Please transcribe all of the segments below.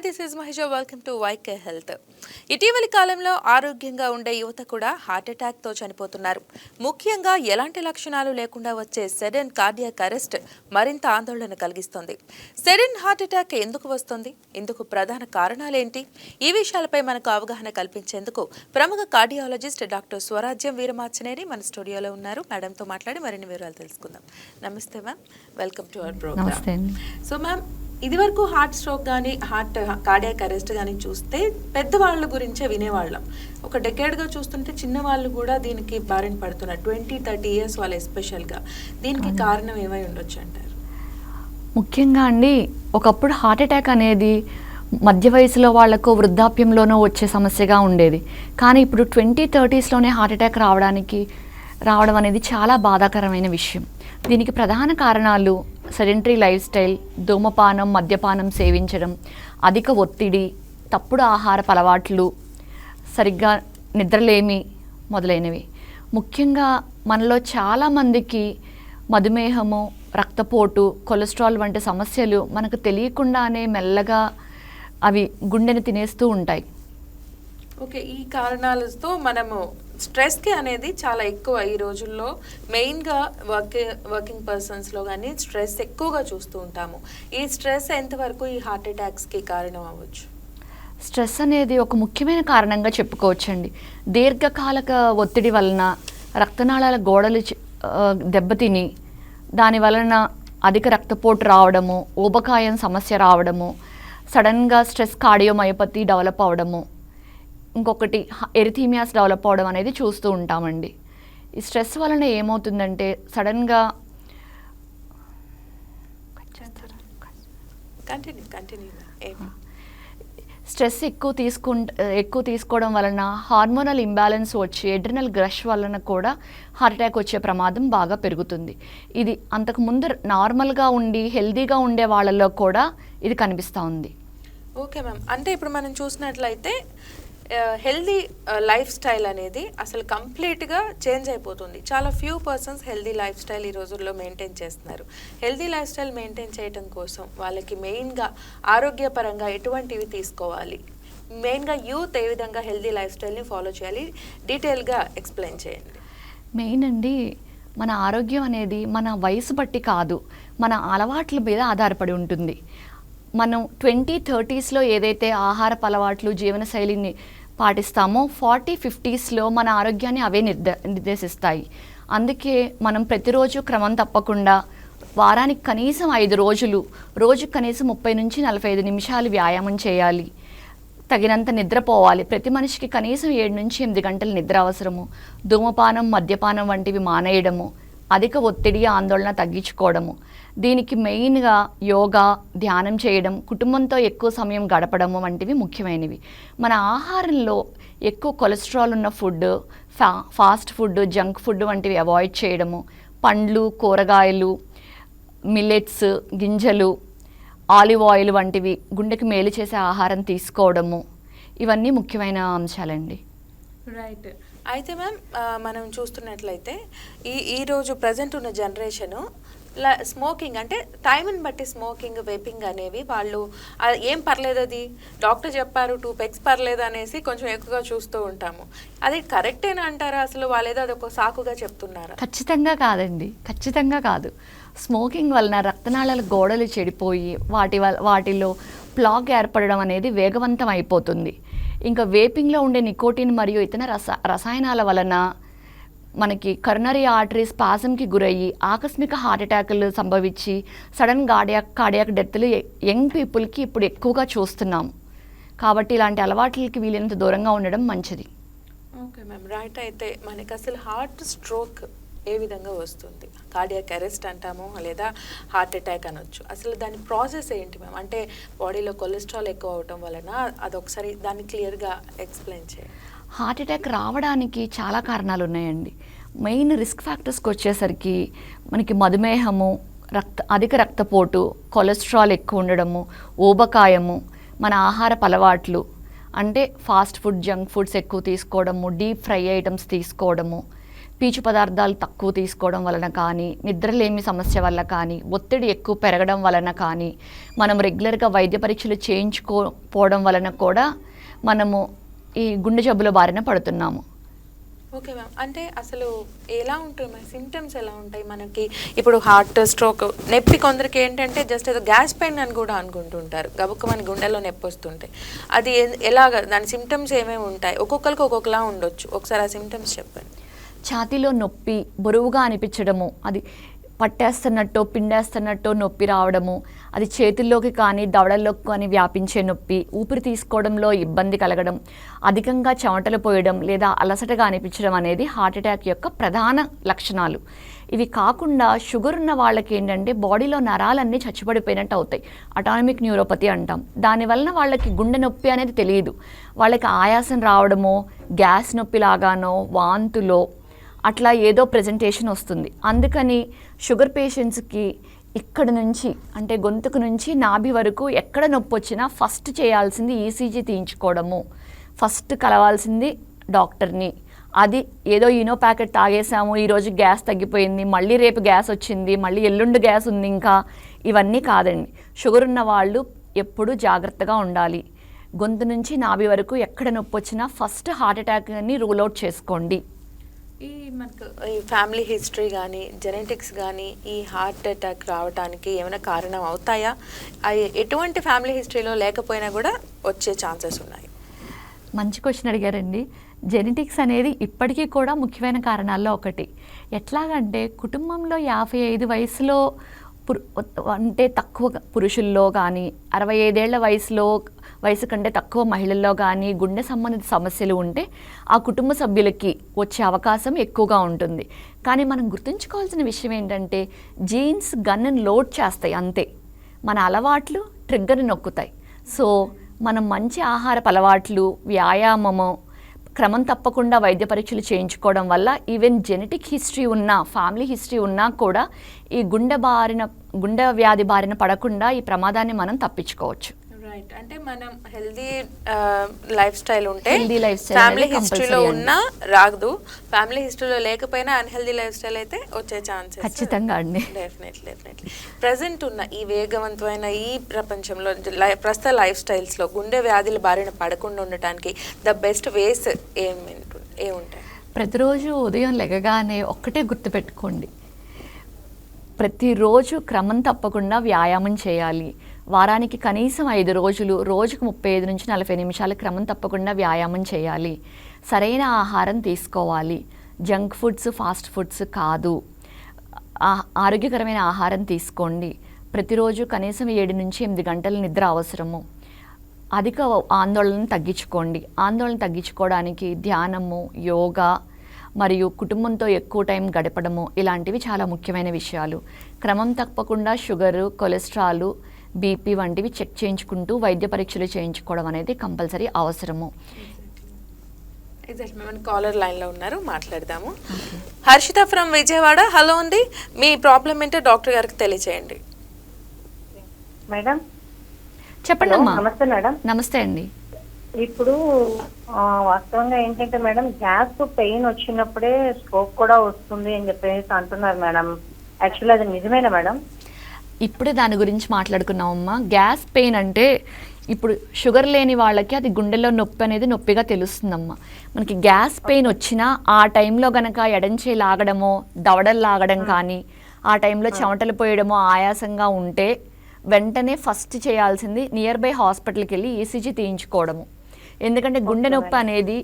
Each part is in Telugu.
Hi this is Mahesh welcome to YK health ఇటీవలి కాలంలో ఆరోగ్యంగా ఉండే యువత కూడా హార్ట్ అటాక్తో చనిపోతున్నారు. ముఖ్యంగా ఎలాంటి లక్షణాలు లేకుండా వచ్చే సెడెన్ కార్డియాక్ అరెస్ట్ మరింత ఆందోళన కలిగిస్తుంది. సెడెన్ హార్ట్ అటాక్ ఎందుకు వస్తుంది? ఇందుకు ప్రధాన కారణాలేంటి ఈ విషయాలపై మనకు అవగాహన కల్పించేందుకు ప్రముఖ కార్డియాలజిస్ట్ డాక్టర్ స్వరాజ్యం వీరమాచనేని మన స్టూడియోలో ఉన్నారు. మేడంతో మాట్లాడి మరిన్ని వివరాలు తెలుసుకుందాం. నమస్తే ma'am welcome to our programme so ma'am ఇదివరకు హార్ట్ స్ట్రోక్ కానీ హార్ట్ కార్డియాక్ అరెస్ట్ కానీ చూస్తే పెద్దవాళ్ళ గురించే వినేవాళ్ళం. ఒక డెకేడ్గా చూస్తుంటే చిన్నవాళ్ళు కూడా దీనికి బారిన పడుతున్నారు. ట్వంటీ థర్టీ ఇయర్స్ వాళ్ళు ఎస్పెషల్గా. దీనికి కారణం ఏమై ఉండొచ్చు అంటారు? ముఖ్యంగా అండి ఒకప్పుడు హార్ట్ అటాక్ అనేది మధ్య వయసులో వాళ్ళకు వృద్ధాప్యంలోనూ వచ్చే సమస్యగా ఉండేది. కానీ ఇప్పుడు ట్వంటీ థర్టీస్లోనే హార్ట్ అటాక్ రావడానికి రావడం అనేది చాలా బాధాకరమైన విషయం. దీనికి ప్రధాన కారణాలు సెడెంటరీ లైఫ్ స్టైల్ ధూమపానం మద్యపానం సేవించడం అధిక ఒత్తిడి తప్పుడు ఆహార అలవాట్లు సరిగ్గా నిద్రలేమి మొదలైనవి. ముఖ్యంగా మనలో చాలామందికి మధుమేహము రక్తపోటు కొలెస్ట్రాల్ వంటి సమస్యలు మనకు తెలియకుండానే మెల్లగా అవి గుండెని తినేస్తూ ఉంటాయి. ఓకే ఈ కారణాలతో మనము స్ట్రెస్కి అనేది చాలా ఎక్కువ ఈ రోజుల్లో. మెయిన్గా వర్క్ వర్కింగ్ పర్సన్స్లో కానీ స్ట్రెస్ ఎక్కువగా చూస్తూ ఉంటాము. ఈ స్ట్రెస్ ఎంతవరకు ఈ హార్ట్ అటాక్స్కి కారణం అవ్వచ్చు? స్ట్రెస్ అనేది ఒక ముఖ్యమైన కారణంగా చెప్పుకోవచ్చండి. దీర్ఘకాలిక ఒత్తిడి వలన రక్తనాళాల గోడలు దెబ్బతిని దాని వలన అధిక రక్తపోటు రావడము ఊబకాయం సమస్య రావడము సడన్గా స్ట్రెస్ కార్డియోమయోపతి డెవలప్ అవడము ఇంకొకటి ఎరిథీమియాస్ డెవలప్ అవడం అనేది చూస్తూ ఉంటామండి. ఈ స్ట్రెస్ వలన ఏమవుతుందంటే సడన్గా స్ట్రెస్ ఎక్కువ తీసుకుంట ఎక్కువ తీసుకోవడం వలన హార్మోనల్ ఇంబ్యాలెన్స్ వచ్చి ఎడ్రినల్ గ్రష్ వలన కూడా హార్ట్ అటాక్ వచ్చే ప్రమాదం బాగా పెరుగుతుంది. ఇది అంతకు ముందు నార్మల్గా ఉండి హెల్దీగా ఉండే వాళ్ళలో కూడా ఇది కనిపిస్తూ ఉంది. Okay ma'am. అంటే ఇప్పుడు మనం చూసినట్లయితే హెల్దీ లైఫ్ స్టైల్ అనేది అసలు కంప్లీట్గా చేంజ్ అయిపోతుంది. చాలా few persons healthy life style ఈ రోజుల్లో మెయింటైన్ చేస్తున్నారు. హెల్దీ లైఫ్ స్టైల్ మెయింటైన్ చేయడం కోసం వాళ్ళకి మెయిన్గా ఆరోగ్యపరంగా ఎటువంటివి తీసుకోవాలి? మెయిన్గా యూత్ ఏ విధంగా హెల్దీ లైఫ్ స్టైల్ని ఫాలో చేయాలి? డీటెయిల్గా ఎక్స్ప్లెయిన్ చేయండి. మెయిన్ అండి మన ఆరోగ్యం అనేది మన వయసు బట్టి కాదు మన అలవాట్ల మీద ఆధారపడి ఉంటుంది. మనం ట్వంటీ థర్టీస్లో ఏదైతే ఆహారపు అలవాట్లు జీవనశైలిని పాటిస్తామో ఫార్టీ ఫిఫ్టీస్లో మన ఆరోగ్యాన్ని అవే నిర్ద నిర్దేశిస్తాయి. అందుకే మనం ప్రతిరోజు క్రమం తప్పకుండా వారానికి కనీసం ఐదు రోజులు రోజు కనీసం ముప్పై నుంచి నలభై ఐదు నిమిషాలు వ్యాయామం చేయాలి. తగినంత నిద్రపోవాలి ప్రతి మనిషికి కనీసం ఏడు నుంచి ఎనిమిది గంటల నిద్ర అవసరము. ధూమపానం మద్యపానం వంటివి మానేయడము అధిక ఒత్తిడి ఆందోళన తగ్గించుకోవడము. దీనికి మెయిన్గా యోగా ధ్యానం చేయడం కుటుంబంతో ఎక్కువ సమయం గడపడము వంటివి ముఖ్యమైనవి. మన ఆహారంలో ఎక్కువ కొలెస్ట్రాల్ ఉన్న ఫుడ్ ఫా ఫాస్ట్ ఫుడ్ జంక్ ఫుడ్ వంటివి అవాయిడ్ చేయడము పండ్లు కూరగాయలు మిల్లెట్స్ గింజలు ఆలివ్ ఆయిల్ వంటివి గుండెకి మేలు చేసే ఆహారం తీసుకోవడము ఇవన్నీ ముఖ్యమైన అంశాలండి. రైట్. అయితే మ్యామ్ మనం చూస్తున్నట్లయితే ఈ ఈరోజు ప్రజెంట్ ఉన్న జనరేషను స్మోకింగ్ అంటే టైంని బట్టి స్మోకింగ్ వేపింగ్ అనేవి వాళ్ళు ఏం పర్లేదు అది. డాక్టర్ చెప్పారు టూ పెక్స్ పర్లేదు అనేసి కొంచెం ఎక్కువగా చూస్తూ ఉంటాము. అది కరెక్టేనా అంటారా? అసలు వాళ్ళు ఏదో అదొక సాకుగా చెప్తున్నారా? ఖచ్చితంగా కాదండి. ఖచ్చితంగా కాదు. స్మోకింగ్ వలన రక్తనాళాల గోడలు చెడిపోయి వాటి వల్ల వాటిలో ప్లాగ్ ఏర్పడడం అనేది వేగవంతం అయిపోతుంది. ఇంకా వేపింగ్లో ఉండే నికోటిన్ మరియు ఇతర రస రసాయనాల వలన మనకి కరోనరీ ఆర్టరీ స్పాజంకి గురయ్యి ఆకస్మిక హార్ట్ అటాకులు సంభవించి సడన్ కార్డియాక్ కార్డియాక్ డెత్లు యంగ్ పీపుల్కి ఇప్పుడు ఎక్కువగా చూస్తున్నాం. కాబట్టి ఇలాంటి అలవాట్లకి వీలైనంత దూరంగా ఉండడం మంచిది. Okay ma'am. రైట్ అయితే మనకి అసలు హార్ట్ స్ట్రోక్ ఏ విధంగా వస్తుంది? కార్డియాక్ అరెస్ట్ అంటాము లేదా హార్ట్ అటాక్ అనొచ్చు. అసలు దాని ప్రాసెస్ ఏంటి మేము అంటే బాడీలో కొలెస్ట్రాల్ ఎక్కువ అవటం వలన అదొకసారి దాన్ని క్లియర్గా ఎక్స్ప్లెయిన్ చేయండి. హార్ట్ అటాక్ రావడానికి చాలా కారణాలు ఉన్నాయండి. మెయిన్ రిస్క్ ఫ్యాక్టర్స్కి వచ్చేసరికి మనకి మధుమేహము రక్త అధిక రక్తపోటు కొలెస్ట్రాల్ ఎక్కువ ఉండడము ఊబకాయము మన ఆహారపు అలవాట్లు అంటే ఫాస్ట్ ఫుడ్ జంక్ ఫుడ్స్ ఎక్కువ తీసుకోవడము డీప్ ఫ్రై ఐటమ్స్ తీసుకోవడము పీచు పదార్థాలు తక్కువ తీసుకోవడం వలన కానీ నిద్రలేమి సమస్య వల్ల కానీ ఒత్తిడి ఎక్కువ పెరగడం వలన కానీ మనం రెగ్యులర్గా వైద్య పరీక్షలు చేయించుకోపోవడం వలన కూడా మనము ఈ గుండె జబ్బుల బారిన పడుతున్నాము. Okay ma'am. అంటే అసలు ఎలా ఉంటుంది మ్యామ్ సిమ్టమ్స్ ఎలా ఉంటాయి మనకి? ఇప్పుడు హార్ట్ స్ట్రోక్ నొప్పి కొందరికి ఏంటంటే జస్ట్ ఏదో గ్యాస్ పెయిన్ అని కూడా అనుకుంటుంటారు. గబుక్కమని మన గుండెలో నొప్పి వస్తుంటాయి అది ఎలాగ దాని సిమ్టమ్స్ ఏమేమి ఉంటాయి? ఒక్కొక్కరికి ఒక్కొక్కలా ఉండొచ్చు. ఒకసారి ఆ సిమ్టమ్స్ చెప్పండి. ఛాతీలో నొప్పి బరువుగా అనిపించడము అది పట్టేస్తున్నట్టు పిండేస్తున్నట్టు నొప్పి రావడము అది చేతుల్లోకి కానీ దవడల్లోకి కానీ వ్యాపించే నొప్పి ఊపిరి తీసుకోవడంలో ఇబ్బంది కలగడం అధికంగా చెమటలు పోయడం లేదా అలసటగా అనిపించడం అనేది హార్ట్ అటాక్ యొక్క ప్రధాన లక్షణాలు. ఇవి కాకుండా షుగర్ ఉన్న వాళ్ళకి ఏంటంటే బాడీలో నరాలన్నీ చచ్చిపడిపోయినట్టు అవుతాయి. అటానమిక్ న్యూరోపతి అంటాం. దానివలన వాళ్ళకి గుండె నొప్పి అనేది తెలియదు. వాళ్ళకి ఆయాసం రావడమో గ్యాస్ నొప్పి లాగానో వాంతులో అట్లా ఏదో ప్రజెంటేషన్ వస్తుంది. అందుకని షుగర్ పేషెంట్స్కి ఇక్కడ నుంచి అంటే గొంతుకు నుంచి నాభి వరకు ఎక్కడ నొప్పి వచ్చినా ఫస్ట్ చేయాల్సింది ఈసీజీ తీయించుకోవడము. ఫస్ట్ కలవాల్సింది డాక్టర్ని. అది ఏదో ఇనో ప్యాకెట్ తాగేసాము ఈరోజు గ్యాస్ తగ్గిపోయింది మళ్ళీ రేపు గ్యాస్ వచ్చింది మళ్ళీ ఎల్లుండి గ్యాస్ ఉంది ఇంకా. ఇవన్నీ కాదండి. షుగర్ ఉన్న వాళ్ళు ఎప్పుడూ జాగ్రత్తగా ఉండాలి. గొంతు నుంచి నాభి వరకు ఎక్కడ నొప్పి వచ్చినా ఫస్ట్ హార్ట్ అటాక్ అని రూల్ అవుట్ చేసుకోండి. ఈ మనకు ఈ ఫ్యామిలీ హిస్టరీ కానీ జెనెటిక్స్ కానీ ఈ హార్ట్ అటాక్ రావడానికి ఏమైనా కారణం అవుతాయా? అవి ఎటువంటి ఫ్యామిలీ హిస్టరీలో లేకపోయినా కూడా వచ్చే ఛాన్సెస్ ఉన్నాయి. మంచి క్వశ్చన్ అడిగారండి. జెనెటిక్స్ అనేది ఇప్పటికీ కూడా ముఖ్యమైన కారణాల్లో ఒకటి. ఎట్లాగంటే కుటుంబంలో యాభై ఐదు వయసులో పురు అంటే తక్కువ పురుషుల్లో కానీ అరవై ఐదేళ్ళ వయసులో వయసు కంటే తక్కువ మహిళల్లో కానీ గుండె సంబంధిత సమస్యలు ఉంటే ఆ కుటుంబ సభ్యులకి వచ్చే అవకాశం ఎక్కువగా ఉంటుంది. కానీ మనం గుర్తుంచుకోవాల్సిన విషయం ఏంటంటే జీన్స్ గన్ను లోడ్ చేస్తాయి అంతే. మన అలవాట్లు ట్రిగ్గర్ని నొక్కుతాయి. సో మనం మంచి ఆహారపు అలవాట్లు వ్యాయామము క్రమం తప్పకుండా వైద్య పరీక్షలు చేయించుకోవడం వల్ల ఈవెన్ జెనెటిక్ హిస్టరీ ఉన్నా ఫ్యామిలీ హిస్టరీ ఉన్నా కూడా ఈ గుండె బారిన గుండె వ్యాధి బారిన పడకుండా ఈ ప్రమాదాన్ని మనం తప్పించుకోవచ్చు. రైట్ అంటే మనం హెల్దీ లైఫ్ స్టైల్ ఉంటే ఫ్యామిలీ హిస్టరీలో ఉన్నా రాదు. ఫ్యామిలీ హిస్టరీలో లేకపోయినా అన్హెల్దీ లైఫ్ స్టైల్ అయితే వచ్చే ఛాన్సెస్ ఖచ్చితంగా అండి. డెఫినెట్లీ డెఫినెట్లీ ప్రజెంట్ ఉన్న ఈ వేగవంతమైన ఈ ప్రపంచంలో ప్రస్తుత లైఫ్ స్టైల్స్లో గుండె వ్యాధుల బారిన పడకుండా ఉండటానికి ద బెస్ట్ వేస్ ఏమి ఏముంటాయి ప్రతిరోజు ఉదయం లెగగానే ఒక్కటే గుర్తుపెట్టుకోండి. ప్రతిరోజు క్రమం తప్పకుండా వ్యాయామం చేయాలి. వారానికి కనీసం ఐదు రోజులు రోజుకు ముప్పై ఐదు నుంచి నలభై నిమిషాలు క్రమం తప్పకుండా వ్యాయామం చేయాలి. సరైన ఆహారం తీసుకోవాలి. జంక్ ఫుడ్స్ ఫాస్ట్ ఫుడ్స్ కాదు. ఆరోగ్యకరమైన ఆహారం తీసుకోండి. ప్రతిరోజు కనీసం ఏడు నుంచి ఎనిమిది గంటల నిద్ర అవసరము. అధిక ఆందోళనను తగ్గించుకోండి. ఆందోళన తగ్గించుకోవడానికి ధ్యానము యోగా మరియు కుటుంబంతో ఎక్కువ టైం గడపడము ఇలాంటివి చాలా ముఖ్యమైన విషయాలు. క్రమం తప్పకుండా షుగరు కొలెస్ట్రాలు బీపీ వంటివి చెక్ చేయించుకుంటూ వైద్య పరీక్షలు చేయించుకోవడం అనేది కంపల్సరీ అవసరము. మన కాలర్ లైన్లో ఉన్నారు. మాట్లాడదాము. హర్షిత ఫ్రమ్ విజయవాడ. హలో అండి. మీ ప్రాబ్లం ఏంటో డాక్టర్ గారికి తెలియచేయండి. మేడం చెప్పండి అమ్మా. నమస్తే మేడం నమస్తే అండి. ఇప్పుడు ఆ, వాస్తవంగా ఏంటంటే మేడం గ్యాస్ పెయిన్ వచ్చినప్పుడే స్ట్రోక్ కూడా వస్తుంది అని చెప్పేసి అంటున్నారు మేడం యాక్చువల్లీ అది నిజమేనా మేడం ఇప్పుడే దాని గురించి మాట్లాడుకున్నామమ్మా గ్యాస్ పెయిన్ అంటే ఇప్పుడు షుగర్ లేని వాళ్ళకి అది గుండెలో నొప్పి అనేది నొప్పిగా తెలుస్తుందమ్మా. మనకి గ్యాస్ పెయిన్ వచ్చినా ఆ టైంలో గనక ఎడంచే లాగడమో దవడలు లాగడం కానీ ఆ టైంలో చెమటలు పోయడమో ఆయాసంగా ఉంటే వెంటనే ఫస్ట్ చేయాల్సింది నియర్ బై హాస్పిటల్కి వెళ్ళి ఈసీజీ తీయించుకోవడము. ఎందుకంటే గుండె నొప్పి అనేది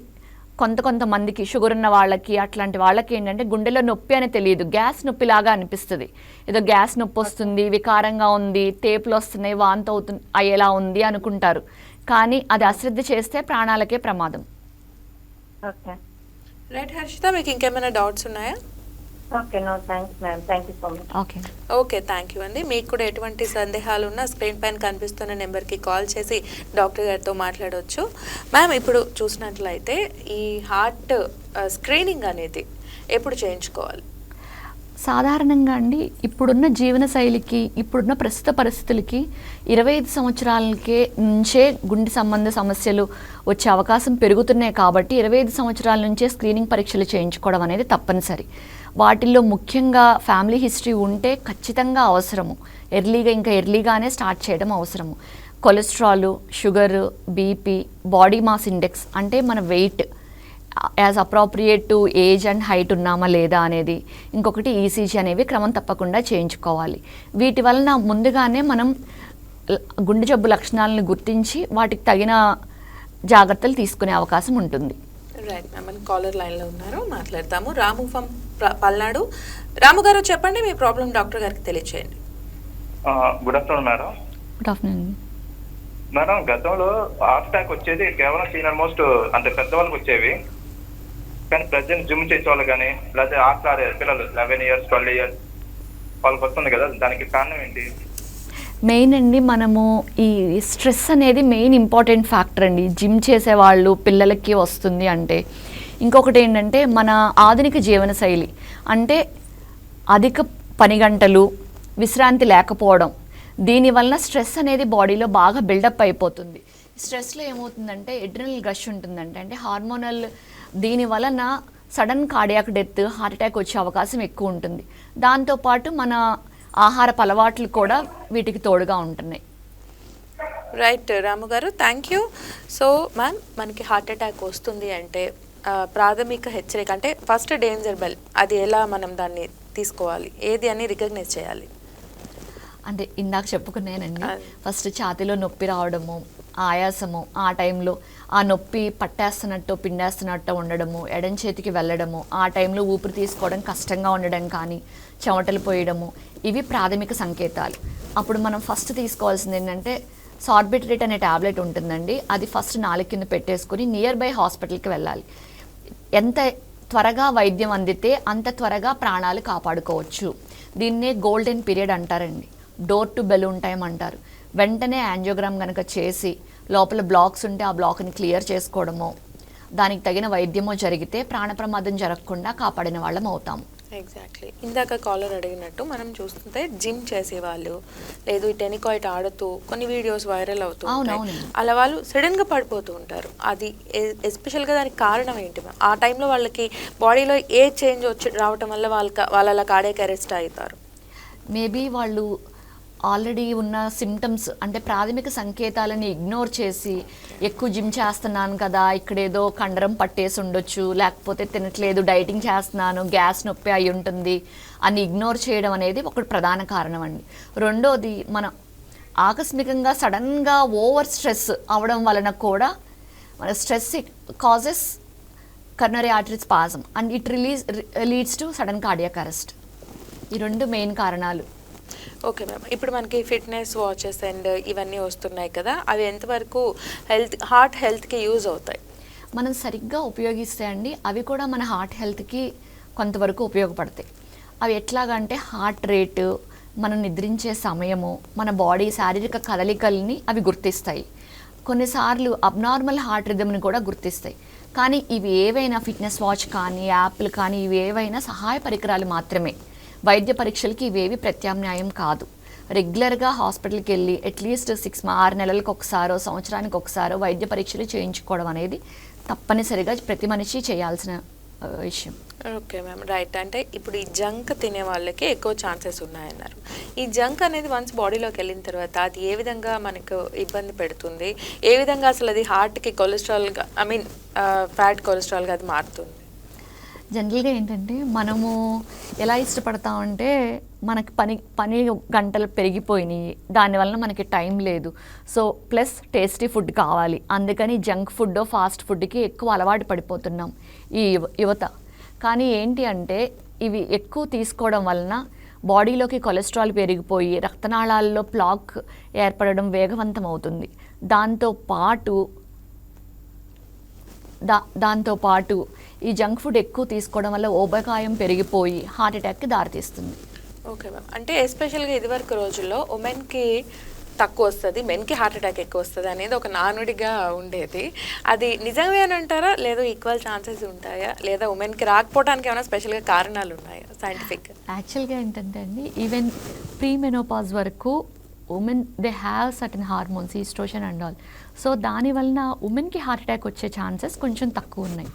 కొంత కొంతమందికి షుగర్ ఉన్న వాళ్ళకి అట్లాంటి వాళ్ళకి ఏంటంటే గుండెలో నొప్పి అని తెలియదు. గ్యాస్ నొప్పి లాగా అనిపిస్తుంది. ఏదో గ్యాస్ నొప్పి వస్తుంది వికారంగా ఉంది తేపులు వస్తున్నాయి వాంతి అవుతుంది అయ్యేలా ఉంది అనుకుంటారు. కానీ అది అశ్రద్ధ చేస్తే ప్రాణాలకే ప్రమాదం. ఓకే. రైట్ హర్షిత మీకు ఇంకేమైనా డౌట్స్ ఉన్నాయా? Okay no thanks madam thank you so much okay okay thank you అండి. మీకు కూడా ఎటువంటి సందేహాలు ఉన్నా స్క్రీన్ పైన కనిపిస్తున్న నెంబర్కి కాల్ చేసి డాక్టర్ గారితో మాట్లాడవచ్చు మ్యామ్ ఇప్పుడు చూసినట్లయితే ఈ హార్ట్ స్క్రీనింగ్ అనేది ఎప్పుడు చేయించుకోవాలి? సాధారణంగా అండి ఇప్పుడున్న జీవన శైలికి ఇప్పుడున్న ప్రస్తుత పరిస్థితులకి ఇరవై ఐదు సంవత్సరాలకే నుంచే గుండె సంబంధ సమస్యలు వచ్చే అవకాశం పెరుగుతున్నాయి కాబట్టి ఇరవై ఐదు సంవత్సరాల నుంచే స్క్రీనింగ్ పరీక్షలు చేయించుకోవడం అనేది తప్పనిసరి. వాటిల్లో ముఖ్యంగా ఫ్యామిలీ హిస్టరీ ఉంటే ఖచ్చితంగా అవసరము. ఎర్లీగా ఇంకా ఎర్లీగానే స్టార్ట్ చేయడం అవసరము. Cholesterol sugar BP body mass index అంటే మన weight. As appropriate to age and height ఉన్నామా లేదా అనేది ఇంకొకటి ఈసీజీ అనేవి క్రమం తప్పకుండా చేయించుకోవాలి. వీటి వలన ముందుగానే మనం గుండె జబ్బు లక్షణాలను గుర్తించి వాటికి తగిన జాగ్రత్తలు తీసుకునే అవకాశం ఉంటుంది. రైట్ మ్యామ్ కాలర్ లైన్లో ఉన్నారు. మాట్లాడతాము రాము ఫం పల్నాడు. రాము గారు చెప్పండి మీ ప్రాబ్లం డాక్టర్ గారికి తెలియచేయండి. Good afternoon madam. Good afternoon. Madam గతంలో హార్ట్ అటాక్ వచ్చేది కేవలం సీనియర్ మోస్ట్ అంటే పెద్దవాళ్ళకి వచ్చేవి. కానీ ప్రజెంట్ జిమ్ చేసే వాళ్ళు కానీ లేదా హార్ట్ ఆడే పిల్లలు లెవెన్ ఇయర్స్ ట్వెల్వ్ ఇయర్స్ వాళ్ళకి వస్తుంది కదా దానికి కారణం ఏంటి? మెయిన్ అండి మనము ఈ స్ట్రెస్ అనేది మెయిన్ ఇంపార్టెంట్ ఫ్యాక్టర్ అండి. జిమ్ చేసేవాళ్ళు పిల్లలకి వస్తుంది అంటే ఇంకొకటి ఏంటంటే మన ఆధునిక జీవన శైలి. అంటే అధిక పని గంటలు విశ్రాంతి లేకపోవడం దీనివల్ల స్ట్రెస్ అనేది బాడీలో బాగా బిల్డప్ అయిపోతుంది. స్ట్రెస్లో ఏమవుతుందంటే ఎడ్రినల్ రష్ ఉంటుందంటే. అంటే హార్మోనల్ దీని వలన sudden cardiac death heart attack వచ్చే అవకాశం ఎక్కువ ఉంటుంది. దాంతోపాటు మన ఆహారపు అలవాట్లు కూడా వీటికి తోడుగా ఉంటున్నాయి. Right Ramu garu thank you so ma'am మనకి హార్ట్ అటాక్ వస్తుంది అంటే ప్రాథమిక హెచ్చరిక అంటే ఫస్ట్ డేంజర్ బెల్ అది ఎలా మనం దాన్ని తీసుకోవాలి ఏది అని రికగ్నైజ్ చేయాలి. అంటే ఇందాక చెప్పుకున్నానండి. ఫస్ట్ ఛాతీలో నొప్పి రావడము ఆయాసము ఆ టైంలో ఆ నొప్పి పట్టేస్తున్నట్టు పిండేస్తున్నట్టు ఉండడము ఎడం చేతికి వెళ్ళడము ఆ టైంలో ఊపిరి తీసుకోవడం కష్టంగా ఉండడం కానీ చెమటలు పోయడము ఇవి ప్రాథమిక సంకేతాలు. అప్పుడు మనం ఫస్ట్ తీసుకోవాల్సింది ఏంటంటే సార్బిట్రేట్ అనే టాబ్లెట్ ఉంటుందండి అది ఫస్ట్ నాలుగు కింద పెట్టేసుకుని నియర్ బై హాస్పిటల్కి వెళ్ళాలి. ఎంత త్వరగా వైద్యం అందితే అంత త్వరగా ప్రాణాలు కాపాడుకోవచ్చు. దీన్నే గోల్డెన్ పీరియడ్ అంటారండి. డోర్ టు బెలూన్ టైం అంటారు. వెంటనే యాంజియోగ్రామ్ కనుక చేసి లోపల బ్లాక్స్ ఉంటే ఆ బ్లాక్ని క్లియర్ చేసుకోవడమో దానికి తగిన వైద్యమో జరిగితే ప్రాణ ప్రమాదం జరగకుండా కాపాడిన వాళ్ళం అవుతాము ఎగ్జాక్ట్లీ ఇందాక కాలర్ అడిగినట్టు మనం చూస్తుంటే జిమ్ చేసేవాళ్ళు లేదు ఈ టెనికాయిట్ ఆడుతూ కొన్ని వీడియోస్ వైరల్ అవుతూ ఉంటాయి. అలా వాళ్ళు సడన్గా పడిపోతూ ఉంటారు. అది ఎస్పెషల్గా దానికి కారణం ఏంటి? ఆ టైంలో వాళ్ళకి బాడీలో ఏ చేంజ్ వచ్చి రావటం వల్ల వాళ్ళకి వాళ్ళు అలా కార్డియాక్ అరెస్ట్ అవుతారు. మేబీ వాళ్ళు ఆల్రెడీ ఉన్న సిమ్టమ్స్ అంటే ప్రాథమిక సంకేతాలని ఇగ్నోర్ చేసి ఎక్కువ జిమ్ చేస్తున్నాను కదా ఇక్కడేదో కండరం పట్టేసి ఉండొచ్చు లేకపోతే తినట్లేదు డైటింగ్ చేస్తున్నాను గ్యాస్ నొప్పి అయి ఉంటుంది అని ఇగ్నోర్ చేయడం అనేది ఒకటి ప్రధాన కారణం అండి. రెండోది మనం ఆకస్మికంగా సడన్గా ఓవర్ స్ట్రెస్ అవడం వలన కూడా మన stress causes coronary artery spasm and it release leads to sudden cardiac arrest ఈ రెండు మెయిన్ కారణాలు. Okay ma'am. ఇప్పుడు మనకి ఫిట్నెస్ వాచెస్ అండ్ ఇవన్నీ వస్తున్నాయి కదా అవి ఎంతవరకు హెల్త్ హార్ట్ హెల్త్కి యూజ్ అవుతాయి? మనం సరిగ్గా ఉపయోగిస్తే అండి అవి కూడా మన హార్ట్ హెల్త్కి కొంతవరకు ఉపయోగపడతాయి. అవి ఎట్లాగంటే హార్ట్ రేటు మనం నిద్రించే సమయము మన బాడీ శారీరక కదలికల్ని అవి గుర్తిస్తాయి. కొన్నిసార్లు అబ్నార్మల్ హార్ట్ రిథమ్ని కూడా గుర్తిస్తాయి. కానీ ఇవి ఏవైనా ఫిట్నెస్ వాచ్ కానీ యాప్లు కానీ ఇవి ఏవైనా సహాయ పరికరాలు మాత్రమే. వైద్య పరీక్షలకి ఇవేవి ప్రత్యామ్నాయం కాదు. రెగ్యులర్గా హాస్పిటల్కి వెళ్ళి అట్లీస్ట్ సిక్స్ ఆరు నెలలకు ఒకసారో సంవత్సరానికి ఒకసారో వైద్య పరీక్షలు చేయించుకోవడం అనేది తప్పనిసరిగా ప్రతి మనిషి చేయాల్సిన విషయం. Okay ma'am right. అంటే ఇప్పుడు ఈ జంక్ తినే వాళ్ళకి ఎక్కువ ఛాన్సెస్ ఉన్నాయన్నారు. ఈ జంక్ అనేది వన్స్ బాడీలోకి వెళ్ళిన తర్వాత అది ఏ విధంగా మనకు ఇబ్బంది పెడుతుంది? ఏ విధంగా అసలు అది హార్ట్కి కొలెస్ట్రాల్గా ఐ మీన్ ఫ్యాట్ కొలెస్ట్రాల్గా అది మారుతుంది? జనరల్గా ఏంటంటే మనము ఎలా ఇష్టపడతామంటే మనకి పని పని గంటలు పెరిగిపోయినాయి. దానివల్ల మనకి టైం లేదు. సో ప్లస్ టేస్టీ ఫుడ్ కావాలి. అందుకని జంక్ ఫుడ్ ఫాస్ట్ ఫుడ్కి ఎక్కువ అలవాటు పడిపోతున్నాం ఈ యువ- యువత. కానీ ఏంటి అంటే ఇవి ఎక్కువ తీసుకోవడం వలన బాడీలోకి కొలెస్ట్రాల్ పెరిగిపోయి రక్తనాళాల్లో ప్లాక్ ఏర్పడడం వేగవంతం అవుతుంది దాంతో పాటు దా దాంతో పాటు ఈ జంక్ ఫుడ్ ఎక్కువ తీసుకోవడం వల్ల ఊబకాయం పెరిగిపోయి హార్ట్ అటాక్కి దారితీస్తుంది. Okay ma'am. అంటే ఎస్పెషల్గా ఇదివరకు రోజుల్లో ఉమెన్కి తక్కువ వస్తుంది మెన్కి హార్ట్ అటాక్ ఎక్కువ వస్తుంది అనేది ఒక నానుడిగా ఉండేది. అది నిజమే అని అంటారా? లేదా ఈక్వల్ ఛాన్సెస్ ఉంటాయా? లేదా ఉమెన్కి రాకపోవడానికి ఏమైనా స్పెషల్గా కారణాలు ఉన్నాయా? సైంటిఫిక్. యాక్చువల్గా ఏంటంటే అండి ఈవెన్ ప్రీ మెనోపాజ్ వరకు women they have certain hormones oestrogen and all. So దానివలన ఉమెన్కి హార్ట్ అటాక్ వచ్చే ఛాన్సెస్ కొంచెం తక్కువ ఉన్నాయి.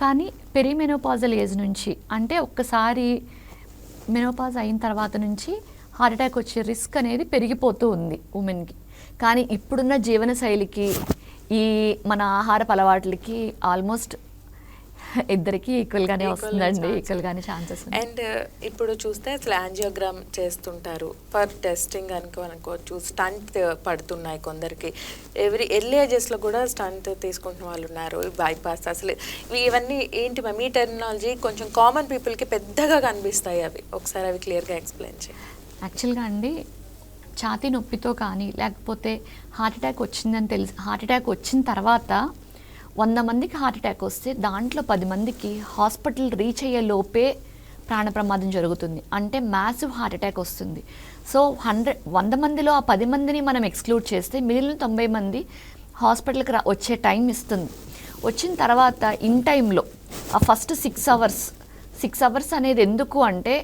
కానీ పెరిమెనోపాజల్ ఏజ్ నుంచి అంటే ఒక్కసారి మెనోపాజ్ అయిన తర్వాత నుంచి హార్ట్ అటాక్ వచ్చే రిస్క్ అనేది పెరిగిపోతూ ఉంది ఉమెన్కి. కానీ ఇప్పుడున్న జీవనశైలికి ఈ మన ఆహారపు అలవాట్లకి ఆల్మోస్ట్ ఇద్దరికి ఈక్వల్గానే Equal వస్తుందండి. ఈక్వల్గానే ఛాన్సెస్ అండ్ ఇప్పుడు చూస్తే అసలు యాంజియోగ్రామ్ చేస్తుంటారు. ఫర్ టెస్టింగ్ అనుకో అనుకోవచ్చు స్టంట్ పడుతున్నాయి కొందరికి. ఎవ్రీ ఎర్లీ ఏజెస్లో కూడా స్టంట్ తీసుకుంటున్న వాళ్ళు ఉన్నారు బైపాస్ అసలు ఇవి- ఇవన్నీ ఏంటి మ్యామ్ ఈ టెక్నాలజీ కొంచెం కామన్ పీపుల్కి పెద్దగా కనిపిస్తాయి అవి. ఒకసారి అవి క్లియర్గా ఎక్స్ప్లెయిన్ చేయండి యాక్చువల్గా అండి ఛాతీ నొప్పితో కానీ లేకపోతే హార్ట్ అటాక్ వచ్చిందని తెలిసి హార్ట్ అటాక్ వచ్చిన తర్వాత వంద మందికి హార్ట్ అటాక్ వస్తే దాంట్లో పది మందికి హాస్పిటల్ రీచ్ అయ్యే లోపే ప్రాణ ప్రమాదం జరుగుతుంది. అంటే మ్యాసివ్ హార్ట్ అటాక్ వస్తుంది. సో హండ్రెడ్ వంద మందిలో ఆ పది మందిని మనం ఎక్స్క్లూడ్ చేస్తే మిగిలిన తొంభై మంది హాస్పిటల్కి రా వచ్చే టైం ఇస్తుంది. వచ్చిన తర్వాత ఇన్ టైంలో ఆ first six hours six hours అనేది ఎందుకు అంటే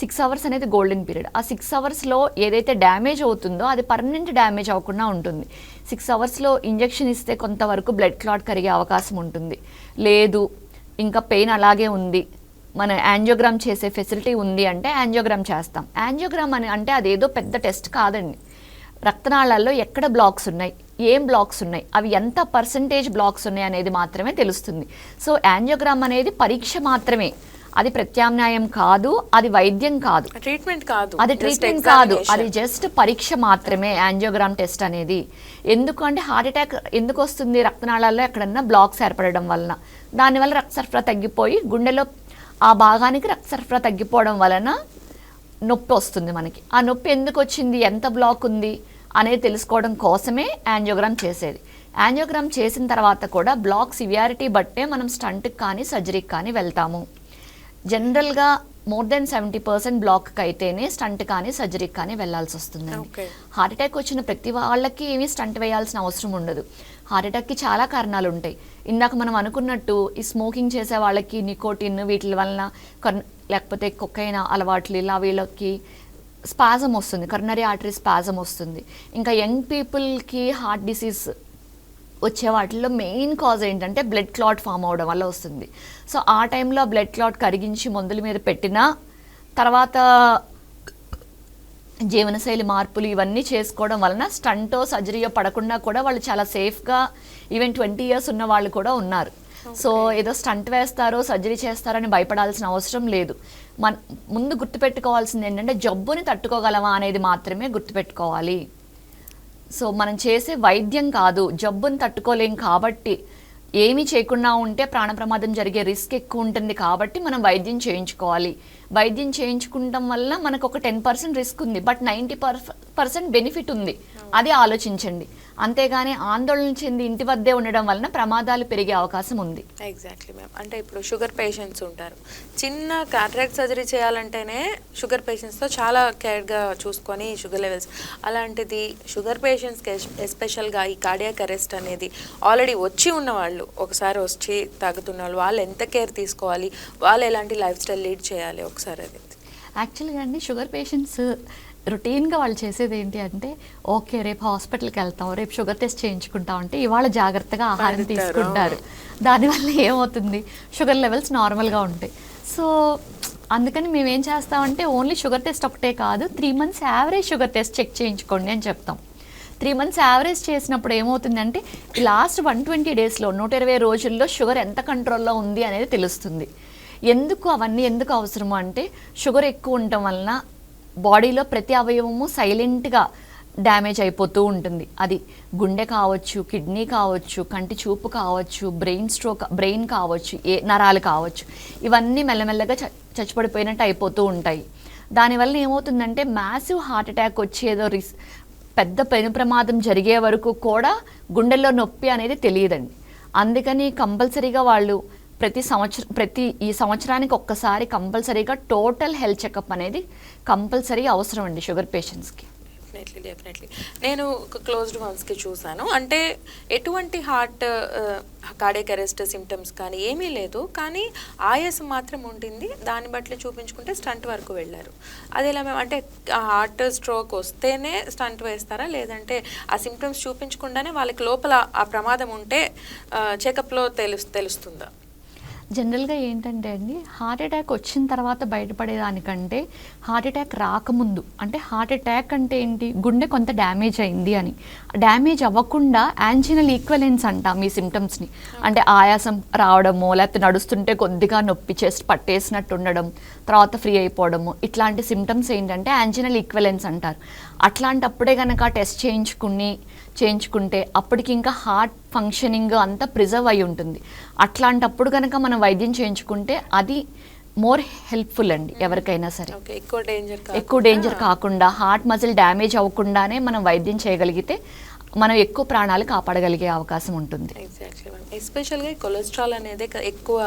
సిక్స్ అవర్స్ అనేది గోల్డెన్ పీరియడ్. ఆ సిక్స్ అవర్స్లో ఏదైతే డ్యామేజ్ అవుతుందో అది పర్మనెంట్ డ్యామేజ్ అవ్వకుండా ఉంటుంది. సిక్స్ అవర్స్లో ఇంజెక్షన్ ఇస్తే కొంతవరకు బ్లడ్ క్లాట్ కరిగే అవకాశం ఉంటుంది. లేదు ఇంకా పెయిన్ అలాగే ఉంది. మన యాంజియోగ్రామ్ చేసే ఫెసిలిటీ ఉంది అంటే యాంజియోగ్రామ్ చేస్తాం. యాంజియోగ్రామ్ అని అంటే అదేదో పెద్ద టెస్ట్ కాదండి. రక్తనాళాల్లో ఎక్కడ బ్లాక్స్ ఉన్నాయి? ఏం బ్లాక్స్ ఉన్నాయి? అవి ఎంత పర్సంటేజ్ బ్లాక్స్ ఉన్నాయి అనేది మాత్రమే తెలుస్తుంది. సో యాంజియోగ్రామ్ అనేది పరీక్ష మాత్రమే. అది ప్రత్యామ్నాయం కాదు అది వైద్యం కాదు. ట్రీట్మెంట్ కాదు. అది ట్రీట్మెంట్ కాదు. అది జస్ట్ పరీక్ష మాత్రమే యాంజియోగ్రామ్ టెస్ట్ అనేది. ఎందుకు అంటే హార్ట్ అటాక్ ఎందుకు వస్తుంది రక్తనాళాల్లో? ఎక్కడన్నా బ్లాక్స్ ఏర్పడడం వలన. దానివల్ల రక్త సరఫరా తగ్గిపోయి గుండెలో ఆ భాగానికి రక్త సరఫరా తగ్గిపోవడం వలన నొప్పి వస్తుంది మనకి. ఆ నొప్పి ఎందుకు వచ్చింది? ఎంత బ్లాక్ ఉంది? అనేది తెలుసుకోవడం కోసమే యాంజియోగ్రామ్ చేసేది. యాంజియోగ్రామ్ చేసిన తర్వాత కూడా బ్లాక్ సివియారిటీ బట్టే మనం స్టంట్కి కానీ సర్జరీకి కానీ వెళ్తాము. జనరల్గా మోర్ దెన్ సెవెంటీ పర్సెంట్ బ్లాక్కి అయితేనే స్టంట్ కానీ సర్జరీకి కానీ వెళ్ళాల్సి వస్తుందండి. హార్ట్ అటాక్ వచ్చిన ప్రతి వాళ్ళకి ఏమీ స్టంట్ వేయాల్సిన అవసరం ఉండదు. హార్ట్ అటాక్కి చాలా కారణాలు ఉంటాయి. ఇందాక మనం అనుకున్నట్టు ఈ స్మోకింగ్ చేసే వాళ్ళకి నికోటిన్ వీటి వలన లేకపోతే కొక్కైన అలవాట్లు ఇలా వీళ్ళకి స్పాజం వస్తుంది. కర్నరీ ఆర్టరీ స్పాజం వస్తుంది. ఇంకా యంగ్ పీపుల్కి హార్ట్ డిసీజ్ వచ్చే వాటిల్లో మెయిన్ కాజ్ ఏంటంటే బ్లడ్ క్లాట్ ఫామ్ అవడం వల్ల వస్తుంది. సో ఆ టైంలో బ్లడ్ క్లాట్ కరిగించి మందుల మీద పెట్టినా తర్వాత జీవనశైలి మార్పులు ఇవన్నీ చేసుకోవడం వలన స్టంటో సర్జరీయో పడకుండా కూడా వాళ్ళు చాలా సేఫ్గా ఈవెన్ ట్వంటీ ఇయర్స్ ఉన్న వాళ్ళు కూడా ఉన్నారు. సో ఏదో స్టంట్ వేస్తారో సర్జరీ చేస్తారని భయపడాల్సిన అవసరం లేదు. మన ముందు గుర్తుపెట్టుకోవాల్సింది ఏంటంటే జబ్బుని తట్టుకోగలమా అనేది మాత్రమే గుర్తుపెట్టుకోవాలి. సో మనం చేసే వైద్యం కాదు జబ్బుని తట్టుకోలేం కాబట్టి ఏమీ చేయకుండా ఉంటే ప్రాణ ప్రమాదం జరిగే రిస్క్ ఎక్కువ ఉంటుంది కాబట్టి మనం వైద్యం చేయించుకోవాలి. వైద్యం చేయించుకుంటాం వల్ల మనకు ఒక టెన్ పర్సెంట్ రిస్క్ ఉంది బట్ నైంటీ పర్సెంట్ బెనిఫిట్ ఉంది. అది ఆలోచించండి. అంతేగాని ఆందోళన చెంది ఇంటి వద్దే ఉండడం వలన ప్రమాదాలు పెరిగే అవకాశం ఉంది. ఎగ్జాక్ట్లీ మ్యామ్ అంటే ఇప్పుడు షుగర్ పేషెంట్స్ ఉంటారు. చిన్న కాట్రాక్ట్ సర్జరీ చేయాలంటేనే షుగర్ పేషెంట్స్తో చాలా కేర్గా చూసుకొని షుగర్ లెవెల్స్ అలాంటిది షుగర్ పేషెంట్స్కి ఎస్పెషల్గా ఈ కార్డియాక్ అరెస్ట్ అనేది ఆల్రెడీ వచ్చి ఉన్న వాళ్ళు ఒకసారి వచ్చి తాగుతున్న వాళ్ళు వాళ్ళు ఎంత కేర్ తీసుకోవాలి వాళ్ళు ఎలాంటి లైఫ్ స్టైల్ లీడ్ చేయాలి ఒకసారి అది. యాక్చువల్గా అండి షుగర్ పేషెంట్స్ రొటీన్గా వాళ్ళు చేసేది ఏంటి అంటే ఓకే రేపు హాస్పిటల్కి వెళ్తాం రేపు షుగర్ టెస్ట్ చేయించుకుంటాం అంటే ఇవాళ జాగ్రత్తగా ఆహారం తీసుకుంటారు. దానివల్ల ఏమవుతుంది? షుగర్ లెవెల్స్ నార్మల్గా ఉంటాయి. సో అందుకని మేము ఏం చేస్తామంటే ఓన్లీ షుగర్ టెస్ట్ ఒకటే కాదు three months average sugar test check చేయించుకోండి అని చెప్తాం. త్రీ మంత్స్ యావరేజ్ చేసినప్పుడు ఏమవుతుందంటే లాస్ట్ వన్ ట్వంటీ డేస్లో నూట ఇరవై రోజుల్లో షుగర్ ఎంత కంట్రోల్లో ఉంది అనేది తెలుస్తుంది. ఎందుకు అవన్నీ ఎందుకు అవసరము అంటే షుగర్ ఎక్కువ ఉండటం వలన బాడీలో ప్రతి అవయవము సైలెంట్గా డ్యామేజ్ అయిపోతూ ఉంటుంది. అది గుండె కావచ్చు కిడ్నీ కావచ్చు కంటి చూపు కావచ్చు బ్రెయిన్ స్ట్రోక్ బ్రెయిన్ కావచ్చు ఏ నరాలు కావచ్చు ఇవన్నీ మెల్లమెల్లగా చ చచ్చిపడిపోయినట్టు అయిపోతూ ఉంటాయి. దానివల్ల ఏమవుతుందంటే మ్యాసివ్ హార్ట్ అటాక్ వచ్చేదో రిస్ పెద్ద పెను ప్రమాదం జరిగే వరకు కూడా గుండెల్లో నొప్పి అనేది తెలియదండి. అందుకని కంపల్సరీగా వాళ్ళు ప్రతి సంవత్సరం ప్రతి ఈ సంవత్సరానికి ఒక్కసారి కంపల్సరీగా టోటల్ హెల్త్ చెకప్ అనేది కంపల్సరీ అవసరం అండి షుగర్ పేషెంట్స్కి. డెఫినెట్లీ డెఫినెట్లీ నేను ఒక క్లోజ్డ్ వన్స్కి చూశాను. అంటే ఎటువంటి హార్ట్ కార్డియక్ అరెస్ట్ సిమ్టమ్స్ కానీ ఏమీ లేదు. కానీ ఆయాసం మాత్రం ఉంటుంది. దాన్ని బట్టి చూపించుకుంటే స్టంట్ వరకు వెళ్ళారు. అది ఎలా మేము అంటే హార్ట్ స్ట్రోక్ వస్తేనే స్టంట్ వేస్తారా? లేదంటే ఆ సిమ్టమ్స్ చూపించకుండానే వాళ్ళకి లోపల ఆ ప్రమాదం ఉంటే చెకప్లో తెలుసు తెలుస్తుందా? జనరల్గా ఏంటంటే అండి హార్ట్ అటాక్ వచ్చిన తర్వాత బయటపడేదానికంటే హార్ట్ అటాక్ రాకముందు అంటే హార్ట్ అటాక్ అంటే ఏంటి? గుండె కొంత డ్యామేజ్ అయింది అని. డ్యామేజ్ అవ్వకుండా యాంజినల్ ఈక్వలెన్స్ అంటాం ఈ సిమ్టమ్స్ని అంటే ఆయాసం రావడము లేకపోతే నడుస్తుంటే కొద్దిగా నొప్పి చేసి పట్టేసినట్టు ఉండడం తర్వాత ఫ్రీ అయిపోవడము ఇట్లాంటి సిమ్టమ్స్ ఏంటంటే యాంజినల్ ఈక్వలెన్స్ అంటారు. అట్లాంటప్పుడే కనుక టెస్ట్ చేయించుకుని చేయించుకుంటే అప్పటికి ఇంకా హార్ట్ ఫంక్షనింగ్ అంతా ప్రిజర్వ్ అయి ఉంటుంది. అట్లాంటప్పుడు కనుక మనం వైద్యం చేయించుకుంటే అది మోర్ హెల్ప్ఫుల్ అండి ఎవరికైనా సరే. ఎక్కువ డేంజర్ ఎక్కువ డేంజర్ కాకుండా హార్ట్ మజిల్ డ్యామేజ్ అవ్వకుండానే మనం వైద్యం చేయగలిగితే మనం ఎక్కువ ప్రాణాలు కాపాడగలిగే అవకాశం ఉంటుంది. ఎస్పెషల్గా కొలెస్ట్రాల్ అనేది ఎక్కువ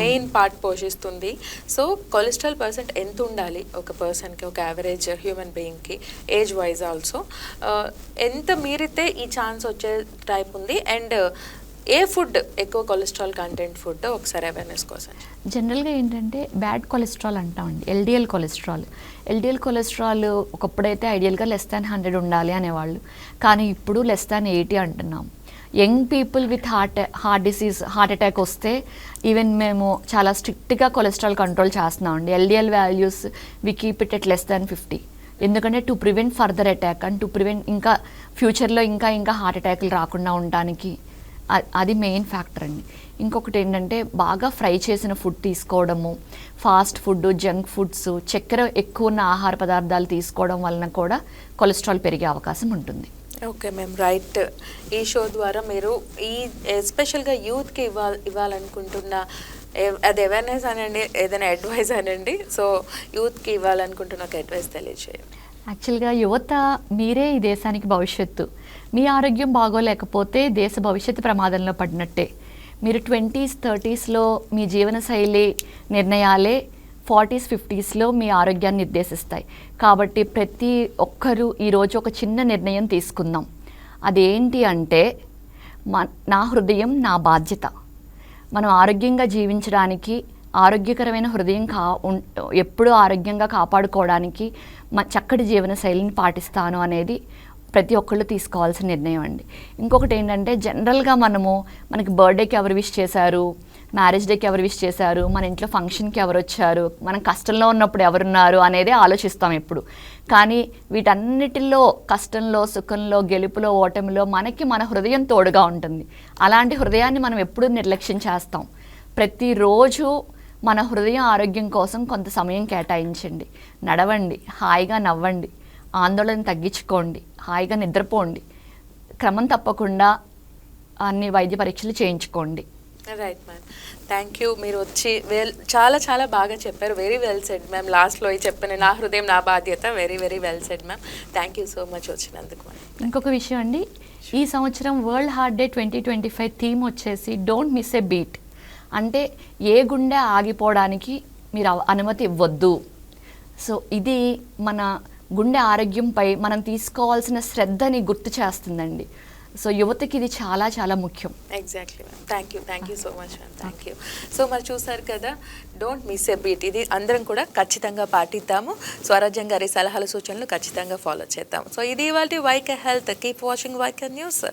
మెయిన్ పార్ట్ పోషిస్తుంది. సో కొలెస్ట్రాల్ పర్సెంట్ ఎంత ఉండాలి ఒక పర్సన్కి ఒక యావరేజ్ హ్యూమన్ బీయింగ్కి ఏజ్ వైజ్ ఆల్సో ఎంత మీరితే ఈ ఛాన్స్ వచ్చే టైప్ ఉంది? అండ్ ఏ ఫుడ్ ఎక్కువ కొలెస్ట్రాల్ కంటెంట్ ఫుడ్ ఒకసారి అవేర్నెస్ కోసం జనరల్గా ఏంటంటే బ్యాడ్ కొలెస్ట్రాల్ అంటామండి ఎల్డిఎల్ కొలెస్ట్రాల్ ఎల్డిఎల్ కొలెస్ట్రాల్ ఒకప్పుడైతే ఐడియల్గా లెస్ దాన్ హండ్రెడ్ ఉండాలి అనేవాళ్ళు. కానీ ఇప్పుడు లెస్ దాన్ ఎయిటీ అంటున్నాం. Young people with heart heart disease heart attack వస్తే ఈవెన్ మేము చాలా స్ట్రిక్ట్గా కొలెస్ట్రాల్ కంట్రోల్ చేస్తున్నామండి. LDL values we keep it at less than fifty. ఎందుకంటే to prevent further attack and to prevent ఇంకా ఫ్యూచర్లో ఇంకా ఇంకా హార్ట్ అటాక్లు రాకుండా ఉండడానికి అది మెయిన్ ఫ్యాక్టర్ అండి. ఇంకొకటి ఏంటంటే బాగా ఫ్రై చేసిన ఫుడ్ తీసుకోవడము ఫాస్ట్ ఫుడ్ జంక్ ఫుడ్స్ చక్కెర ఎక్కువ ఉన్న ఆహార పదార్థాలు తీసుకోవడం వలన కూడా కొలెస్ట్రాల్ పెరిగే అవకాశం ఉంటుంది. ఓకే మ్యామ్ రైట్ ఈ షో ద్వారా మీరు ఈ ఎస్పెషల్గా యూత్కి ఇవ్వాల ఇవ్వాలనుకుంటున్న అది అవేర్నెస్ అనండి ఏదైనా అడ్వైస్ అనండి. సో యూత్కి ఇవ్వాలనుకుంటున్న ఒక అడ్వైస్ తెలియజేయండి యాక్చువల్గా యువత మీరే ఈ దేశానికి భవిష్యత్తు. మీ ఆరోగ్యం బాగోలేకపోతే దేశ భవిష్యత్తు ప్రమాదంలో పడినట్టే. మీరు ట్వంటీస్ థర్టీస్లో మీ జీవనశైలి నిర్ణయాలే ఫార్టీస్ ఫిఫ్టీస్లో మీ ఆరోగ్యాన్ని నిర్దేశిస్తాయి. కాబట్టి ప్రతి ఒక్కరూ ఈరోజు ఒక చిన్న నిర్ణయం తీసుకుందాం. అదేంటి అంటే మా నా హృదయం నా బాధ్యత. మనం ఆరోగ్యంగా జీవించడానికి ఆరోగ్యకరమైన హృదయం కా ఎప్పుడూ ఆరోగ్యంగా కాపాడుకోవడానికి మా చక్కటి జీవన శైలిని పాటిస్తాను అనేది ప్రతి ఒక్కళ్ళు తీసుకోవాల్సిన నిర్ణయం అండి. ఇంకొకటి ఏంటంటే జనరల్గా మనము మనకి బర్త్డేకి ఎవరు విష్ చేశారు? మ్యారేజ్ డేకి ఎవరు విష్ చేశారు? మన ఇంట్లో ఫంక్షన్కి ఎవరు వచ్చారు? మనం కష్టంలో ఉన్నప్పుడు ఎవరున్నారు? అనేది ఆలోచిస్తాం ఎప్పుడు. కానీ వీటన్నిటిలో కష్టంలో సుఖంలో గెలుపులో ఓటమిలో మనకి మన హృదయం తోడుగా ఉంటుంది. అలాంటి హృదయాన్ని మనం ఎప్పుడూ నిర్లక్ష్యం చేస్తాం? ప్రతిరోజు మన హృదయం ఆరోగ్యం కోసం కొంత సమయం కేటాయించండి. నడవండి. హాయిగా నవ్వండి. ఆందోళన తగ్గించుకోండి. హాయిగా నిద్రపోండి. క్రమం తప్పకుండా అన్ని వైద్య పరీక్షలు చేయించుకోండి. రైట్ మ్యామ్ థ్యాంక్ యూ మీరు వచ్చి వెల్ చాలా చాలా బాగా చెప్పారు. వెరీ వెల్ సెడ్ మ్యామ్ లాస్ట్లో చెప్పిన నా హృదయం నా బాధ్యత. Very very well said ma'am thank you so much వచ్చినందుకు. ఇంకొక విషయం అండి. ఈ సంవత్సరం world heart day twenty twenty five theme వచ్చేసి డోంట్ మిస్ ఎ బీట్ అంటే ఏ గుండె ఆగిపోవడానికి మీరు అనుమతి ఇవ్వద్దు. సో ఇది మన గుండె ఆరోగ్యంపై మనం తీసుకోవాల్సిన శ్రద్ధని గుర్తు చేస్తుందండి. సో యువతకి ఇది చాలా చాలా ముఖ్యం. Exactly ma'am thank you thank you so much ma'am thank you so మరి చూసారు కదా డోంట్ మిస్ ఎ బీట్ ఇది అందరం కూడా ఖచ్చితంగా పాటిద్దాము. స్వరాజ్యం గారి సలహాలు సూచనలు ఖచ్చితంగా ఫాలో చేద్దాం సో ఇది ఇవాళ YK health. Keep watching YK news.